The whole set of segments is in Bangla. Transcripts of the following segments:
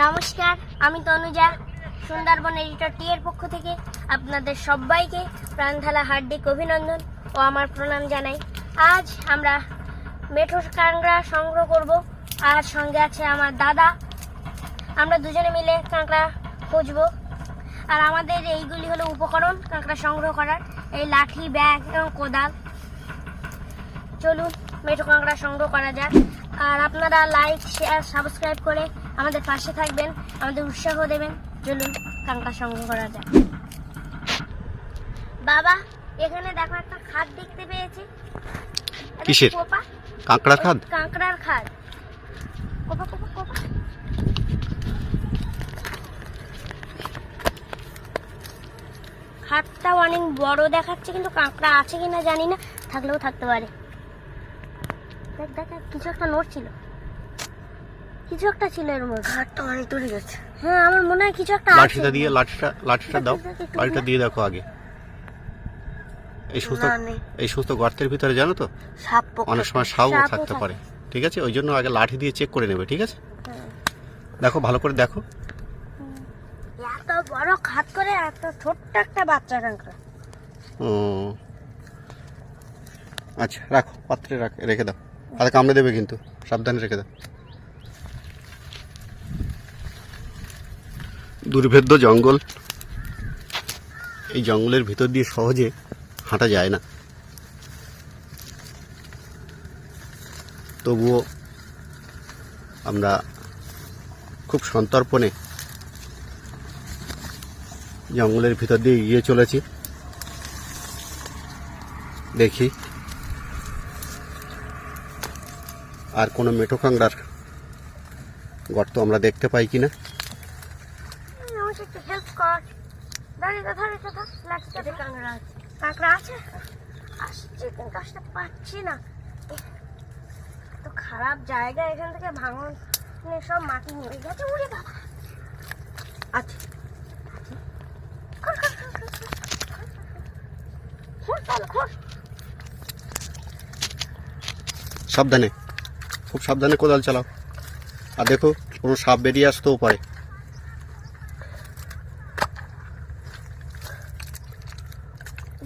নমস্কার, আমি তনুজা, সুন্দরবন এডিটর টি এর পক্ষ থেকে আপনাদের সবাইকে প্রাণধালা হার্দিক অভিনন্দন ও আমার প্রণাম জানাই। আজ আমরা মেঠো কাঁকড়া সংগ্রহ করব। আর সঙ্গে আছে আমার দাদা। আমরা দুজনে মিলে কাঁকড়া খুঁজবো। আর আমাদের এইগুলি হলো উপকরণ কাঁকড়া সংগ্রহ করার। এই লাঠি, ব্যাগ এবং কোদাল। চলুন, মেঠো কাঁকড়া সংগ্রহ করা যাক। আর আপনারা লাইক শেয়ার সাবস্ক্রাইব করে আমাদের পাশে থাকবেন আমাদের উৎসাহ দেবেন। চলুন কাঁকড়া সংগ্রহ করা যাক। বাবা এখানে দেখো একটা খাদ দেখতে পেয়েছি। কিসের? কাঁকড়ার খাদ? কাঁকড়ার খাদ। Copa Copa Copa. খাদটা অনেক বড় দেখাচ্ছে কিন্তু কাঁকড়া আছে কিনা জানি না। থাকলেও থাকতে পারে। দেখ দেখ দেখ, কিছু একটা নড়ছিল। কিছু একটা ছিল এর মধ্যে। খাদটা অনেক দূরে গেছে হ্যাঁ আমার মনে হয় কিছু একটা লাঠিটা দিয়ে লাঠিটা লাঠিটা দাও। লাঠিটা দিয়ে দেখো আগে। এই সুস্থ নেই। এই সুস্থ গর্তের ভিতরে জানো তো? সাপ অনেক সময় সাপও থাকতে পারে। ঠিক আছে? ওই জন্য আগে লাঠি দিয়ে চেক করে নেবে ঠিক আছে? হ্যাঁ। দেখো ভালো করে দেখো। এত বড় খাত করে এত ছোট্ট একটা বাচ্চা কাঁকড়া ও। আচ্ছা রাখো পাত্রে রাখ রেখে দাও। হাতে কামড়ে দেবে কিন্তু। সাবধানে রেখে দাও। দুর্ভেদ্য জঙ্গল। এই জঙ্গলের ভিতর দিয়ে সহজে হাঁটা যায় না। তবুও আমরা খুব সন্তর্পণে জঙ্গলের ভিতর দিয়ে এগিয়ে চলেছি। দেখি আর কোনো মেঠো কাঁকড়ার গর্ত আমরা দেখতে পাই কিনা। আমাকে একটু হেল্প কর। দাঁড়িয়ে লাঠিটাতে কাঁকড়া আছে। কাঁকড়া আছে? আসছে কিন্তু আসতে পারছি না। তো খারাপ জায়গা এখান থেকে ভাঙন। নিয়ে সব মাটি নিয়ে গেছে উড়ে বাবা। খোর। সাবধানে। খুব সাবধানে কোদাল চালাও। আর দেখো কোনো সাপ বেরিয়ে আসতেও পারে।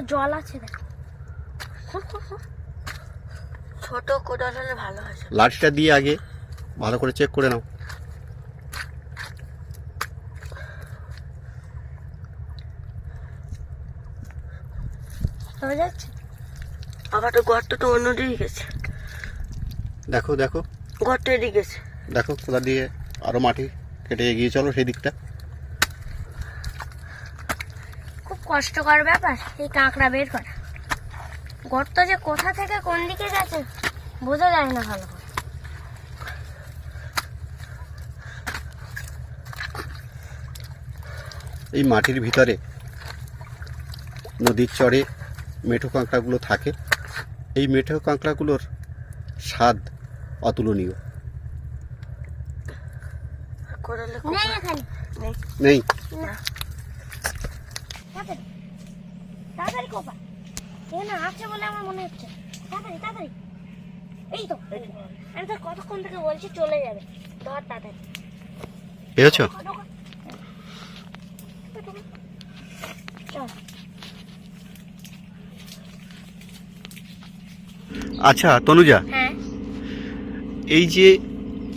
এই যে জল আছে। ছোট কোদাল হলে ভালো হয় লাঠিটা দিয়ে আগে ভালো করে চেক করে নাও। হয়ে যাচ্ছে? আবার তো গর্ত তো অন্যদিকে গেছে। দেখো দেখো। গর্ত এদিকে গেছে। দেখো কোদাল দিয়ে আরও মাটি কেটে এগিয়ে চলো সেই দিকটা খুব কষ্টকর ব্যাপার এই কাঁকড়া বের করা। গর্ত যে কোথা থেকে কোন দিকে গেছে বোঝা যায় না ভালো করে। এই মাটির ভিতরে নদীর চরে মেঠো কাঁকড়াগুলো থাকে। এই মেঠো কাঁকড়াগুলোর স্বাদ অতুলনীয়। নেই তাড়াতাড়ি। তাড়াতাড়ি কোপা। এ না আছে বলে আমার মনে হচ্ছে? তাড়াতাড়ি তাড়াতাড়ি। এই তো। আমি তো কতক্ষণ থেকে বলছি চলে যাবে। ধর তাড়াতাড়ি। পেয়েছ? আচ্ছা তনুজা। হ্যাঁ। এই যে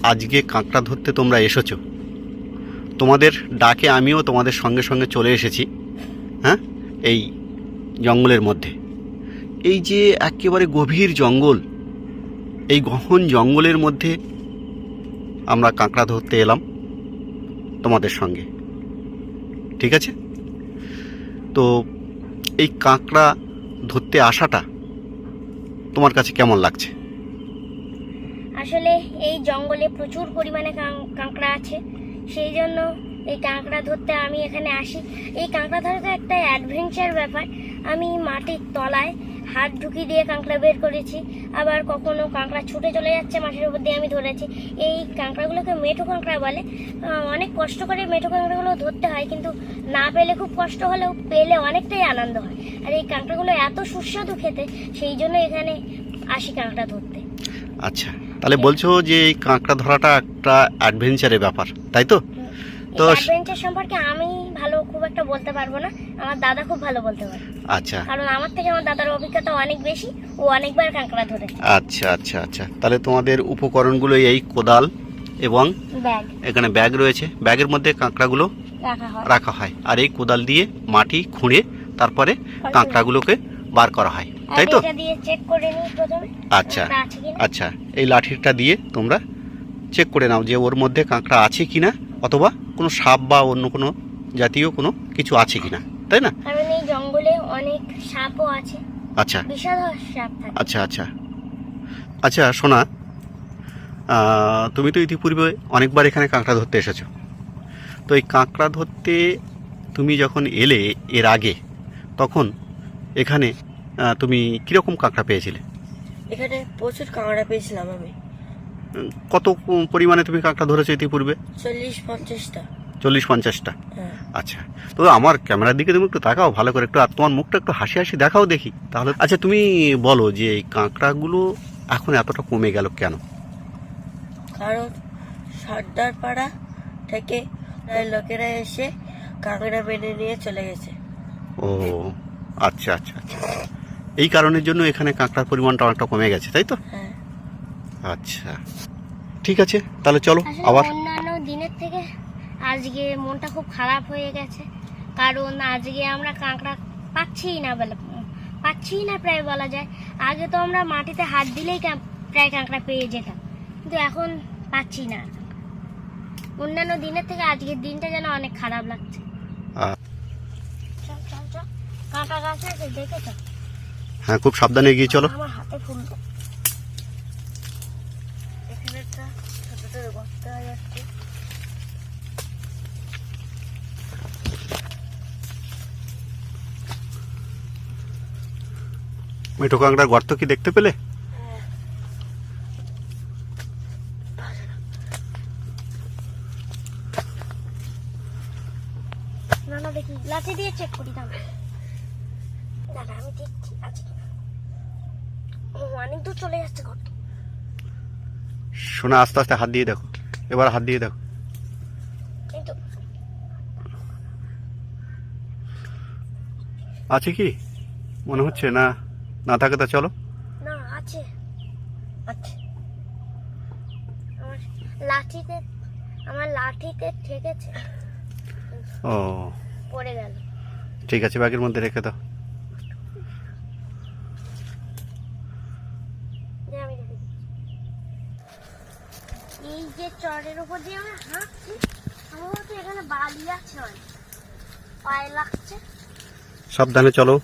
আজকে কাঁকড়া ধরতে তোমরা এসেছ তোমাদের ডাকে আমিও তোমাদের সঙ্গে সঙ্গে চলে এসেছি। হ্যাঁ? এই জঙ্গলের মধ্যে। এই যে একেবারে গভীর জঙ্গল, এই গহন জঙ্গলের মধ্যে আমরা কাঁকড়া ধরতে এলাম তোমাদের সঙ্গে। ঠিক আছে? তো এই কাঁকড়া ধরতে আসাটা তোমার কাছে কেমন লাগছে? আসলে এই জঙ্গলে প্রচুর পরিমাণে কাঁকড়া আছে, সেই জন্য এই কাঁকড়া ধরতে আমি এখানে আসি। এই কাঁকড়া ধরা তো একটা অ্যাডভেঞ্চার ব্যাপার। আমি মাটির তলায় হাত ঢুকিয়ে দিয়ে কাঁকড়া বের করেছি। আবার কখনো কাঁকড়া ছুটে চলে যাচ্ছে, মাটির উপর দিয়ে আমি ধরেছি। এই কাঁকড়াগুলোকে মেঠো কাঁকড়া বলে। অনেক কষ্ট করে মেঠো কাঁকড়াগুলো ধরতে হয়, কিন্তু না পেলে খুব কষ্ট হলেও পেলে অনেকটাই আনন্দ হয়। আর এই কাঁকড়াগুলো এত সুস্বাদু খেতে, সেই জন্য এখানে আসি কাঁকড়া ধরতে। আচ্ছা তাহলে বলছো যে এই কাঁকড়া ধরাটা একটা অ্যাডভেঞ্চারের ব্যাপার, তাই তো? তো- অ্যাডভেঞ্চার সম্পর্কে আমি ভালো খুব একটা বলতে পারব না। আমার দাদা খুব ভালো বলতে পারে। আচ্ছা। কারণ আমার থেকে আমার দাদার অভিজ্ঞতা অনেক বেশি ও অনেকবার কাঁকড়া ধরেছে আচ্ছা আচ্ছা আচ্ছা। তাহলে তোমাদের উপকরণগুলো এই কোদাল এবং এখানে ব্যাগ রয়েছে। ব্যাগের মধ্যে কাঁকড়াগুলো রাখা হয়। আর এই কোদাল দিয়ে মাটি খুঁড়ে তারপরে কাঁকড়াগুলোকে বার করা হয়। তাই তো? আচ্ছা। আচ্ছা। এই লাঠিটা দিয়ে তোমরা চেক করে নাও যে ওর মধ্যে কাঁকড়া আছে কিনা। অথবা কোনো সাপ বা অন্য কোনো জাতীয় কোনো কিছু আছে কিনা তাই না? কারণ এই জঙ্গলে অনেক সাপও আছে। আচ্ছা। বিশাল সাপ থাকে। আচ্ছা আচ্ছা। আচ্ছা শোনা আহ, তুমি তো ইতিপূর্বে অনেকবার এখানে কাঁকড়া ধরতে এসেছ। তো এই কাঁকড়া ধরতে তুমি যখন এলে এর আগে তখন এখানে তুমি কীরকম কাঁকড়া পেয়েছিলে? এখানে প্রচুর কাঁকড়া পেয়েছিলাম আমি। কত পরিমাণে তুমি কাঁকড়া ধরেছো ইতিপূর্বে? চল্লিশ পঞ্চাশটা। চল্লিশ পঞ্চাশটা? হ্যাঁ। আচ্ছা। তো আমার ক্যামেরার দিকে তুমি একটু তাকাও ভালো করে একটু আর তোমার মুখটা একটু হাসি হাসি দেখাও দেখি। তাহলে আচ্ছা তুমি বলো যে এই কাঁকড়াগুলো এখন এতটা কমে গেল কেন? কারণ সর্দার পাড়া থেকে লোকেরা এসে কাঁকড়া মেনে নিয়ে চলে গেছে। ও আচ্ছা আচ্ছা আচ্ছা। এই কারণের জন্য এখানে কাঁকড়ার পরিমাণটা অনেকটা কমে গেছে তাই তো? হ্যাঁ। আচ্ছা। ঠিক আছে তাহলে চলো আবার। অন্যান্য দিনের থেকে আজকে মনটা খুব খারাপ হয়ে গেছে। কারণ আজকে আমরা কাঁকড়া পাচ্ছিই না বলে পাচ্ছিই না প্রায় বলা যায়। আগে তো আমরা মাটিতে হাত দিলেই প্রায় কাঁকড়া পেয়ে যেতাম। কিন্তু এখন পাচ্ছি না। অন্যান্য দিনের থেকে আজকের দিনটা যেন অনেক খারাপ লাগছে। কাঁটা গাছ আছে দেখে তো হ্যাঁ খুব সাবধানে এগিয়ে চলো। আমার হাতে ফুল গর্ত যাচ্ছে মেঠো কাঁকড়ার গর্ত কি দেখতে পেলে? না না দেখি। লাঠি দিয়ে চেক করি দাদা আমি দেখছি আছে অনেক দূর চলে যাচ্ছে শোনা আস্তে আস্তে হাত দিয়ে দেখো। এবার হাত দিয়ে দেখো। আছে কি? মনে হচ্ছে না? না থাকে তা চলো। না আছে। আছে। আমার লাঠিতে আমার লাঠিতে ঠেকেছে। ও। পড়ে গেল। ঠিক আছে ব্যাগের মধ্যে রেখে দাও যে আমি রেখে দিচ্ছি। এই যে চরের উপর দিয়ে আমরা হাঁটছি। সম্ভবত এখানে বালি আছে অনেক পায়ে লাগছে। সাবধানে চলো।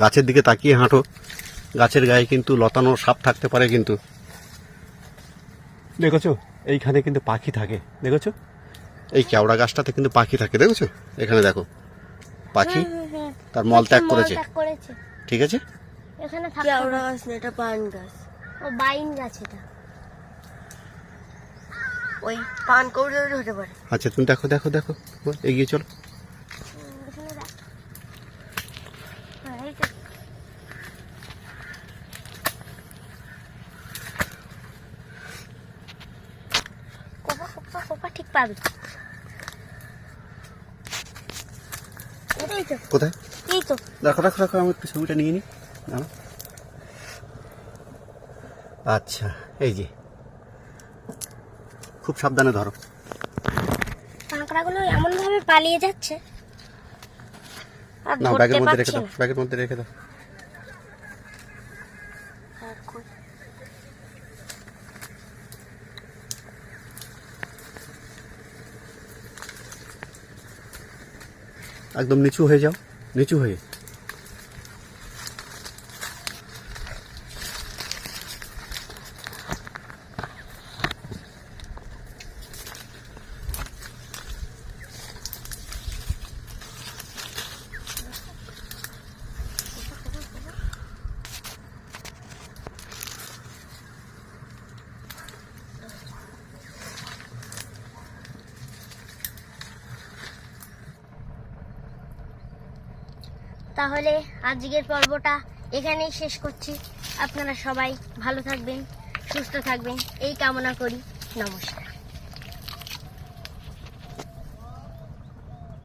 গাছের দিকে তাকিয়ে হাঁটো। গাছের গায়ে কিন্তু লতানো সাপ থাকতে পারে কিন্তু। দেখেছ? এইখানে কিন্তু পাখি থাকে। দেখেছ? এই কেওড়া গাছটাতে কিন্তু পাখি থাকে। দেখেছ? এখানে দেখো। পাখি। তার মল ত্যাগ করেছে। ঠিক আছে? এখানে কেওড়া গাছ না এটা পান গাছ। ও বাইন গাছ এটা। ওই পান হতে পারে। আচ্ছা তুমি দেখো দেখো দেখো এগিয়ে চলো। ঠিক পাবি। কোথায়? এই তো। দেখো দেখো দেখো আমি একটু ছবিটা নিয়ে নিই। আচ্ছা এই যে খুব সাবধানে ধরো। কাঁকড়াগুলো এমন ভাবে পালিয়ে যাচ্ছে। আর না ব্যাগের মধ্যে রেখে দাও ব্যাগের মধ্যে রেখে দাও। একদম নিচু হয়ে যাও নিচু হয়ে। তাহলে আজকের পর্বটা এখানেই শেষ করছি। আপনারা সবাই ভালো থাকবেন, সুস্থ থাকবেন। এই কামনা করি। নমস্কার।